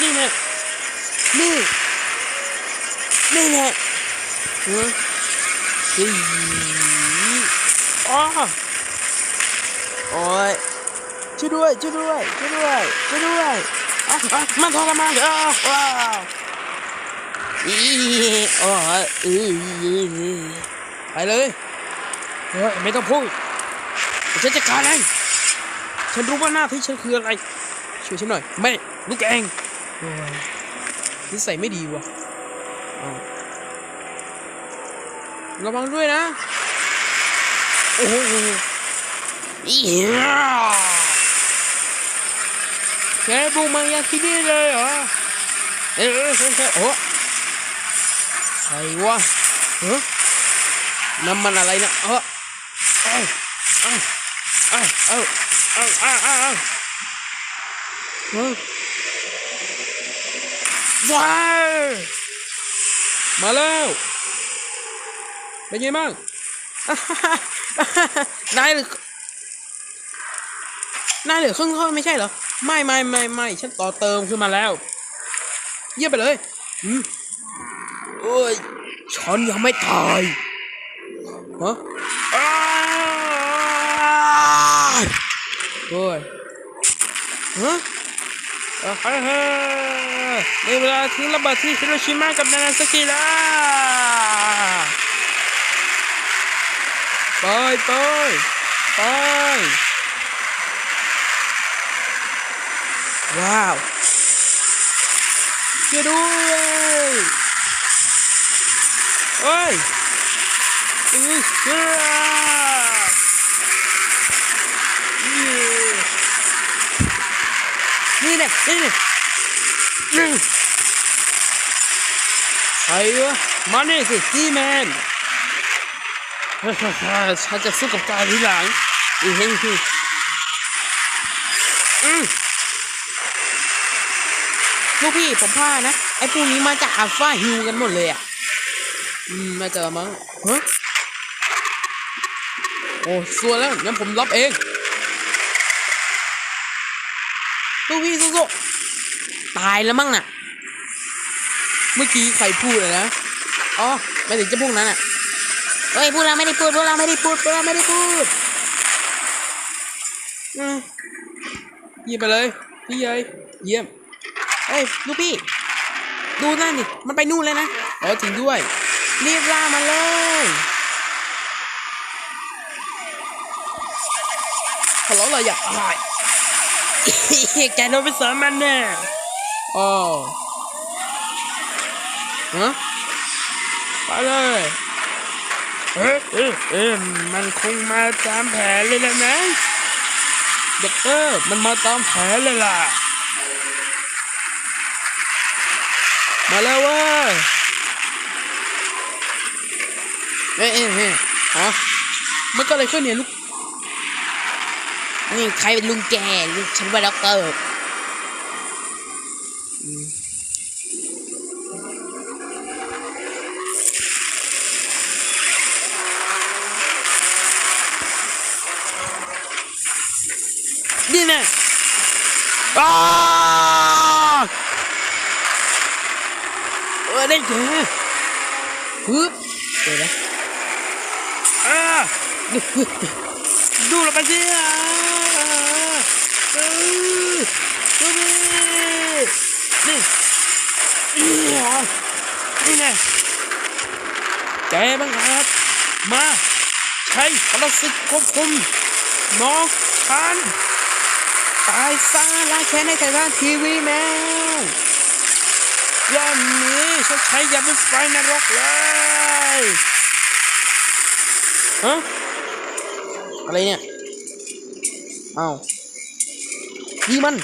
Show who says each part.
Speaker 1: นี่แน่นี่นี่แน่เออเฮ้ยอ๋อโอ้ยช่วยด้วยช่วยด้วยช่วยด้วยช่วยด้วยอะอะมันทรมานอะว้าวอีโอ้ยอือไปเลยเฮ้ยไม่ต้องพูดเดี๋ยวฉันจัดการเองฉันรู้ว่าหน้าที่ฉันคืออะไรช่วยฉันหน่อย ไม่ลูกเองโอ้ย นิสัยไม่ดีว่ะระวังด้วยนะ โอ้โหอีแกบุกมายาที่นี่เลยเหรอ เออใช่ใช่โอ้ใครวะเฮ้น้ำมันอะไรนะเออเอ้าเอ้าเอ้าเอ้าเอ้าเอ้าเอ้ ว้าวมาแล้วเป็นไงบ้างนายหรือนายเหลือครึ่งท่อนไม่ใช่เหรอ ไม่ไม่ไม่ไม่ฉันต่อเติมขึ้นมาแล้ว เยี่ยมไปเลยอืมโอ้ยฉันยังไม่ตายฮะโอ้ยฮะเฮ้ยเฮ้ยเฮ้ย ในเวลาทิ้งระเบิดที่ฮิโรชิมากับนานาซากิแล้วไปไปไปว้าวช่วยด้วยเฮ้ยอื้อเฮ้ยนี่แหละนี่แหละ นี่ใครวะมานี่สิจีแมนฉันจะสู้กับกายทีหลังอีเฮงทีอืมลูกพี่ผมพลาดนะ ไอ้พวกนี้มาจากอัลฟาฮิวกันหมดเลยอะ อืมน่าจะมั้งฮะโอ้ส่วนแล้วงั้นผมรับเอง ลูกพี่สู้ๆตายแล้วมั้งน่ะ เมื่อกี้ใครพูดอะนะ อ๋อไม่ถึงจะพวกนั้นอะเฮ้ยพวกเราไม่ได้พูดพวกเราไม่ได้พูดพวกเราไม่ได้พูดอืมเยี่ยมไปเลย พี่ใหญ่เยี่ยม เฮ้ยลูกพี่ ดูนั่นดิ มันไปนู่นเลยนะ อ๋อจริงด้วย รีบล่ามันเลยขอร้องเลยอย่าอะไรแกโดนไปสามมันแน่อ๋อ ฮะไปเลยเอ๊ะเอ๊ะเอ๊ะมันคงมาตามแผนเลยนะนะด็อกเตอร์มันมาตามแผนเลยล่ะ มาแล้วเว้ยเอ๊ะเอ๊ะเอ๊ะมันก็อะไรขึ้นเนี่ยลูก
Speaker 2: นี่ใครเป็นลุงแกลุงฉันว่าด็อกเตอร์
Speaker 1: yine. Aa! Öyle ki. Hıp. Böyle. Aa!
Speaker 2: Dur bakayım. Tabii. Ne? นี่
Speaker 1: ไงใจบังคับมาใช้พลังศึกควบคุมน้องทาน ตายซะล้างแค้นในไทยบ้านทีวีแมนรอบนี้ฉันใช้ยาเป็นไฟนรกเลยฮะอะไรเนี่ย เอ้านี่มัน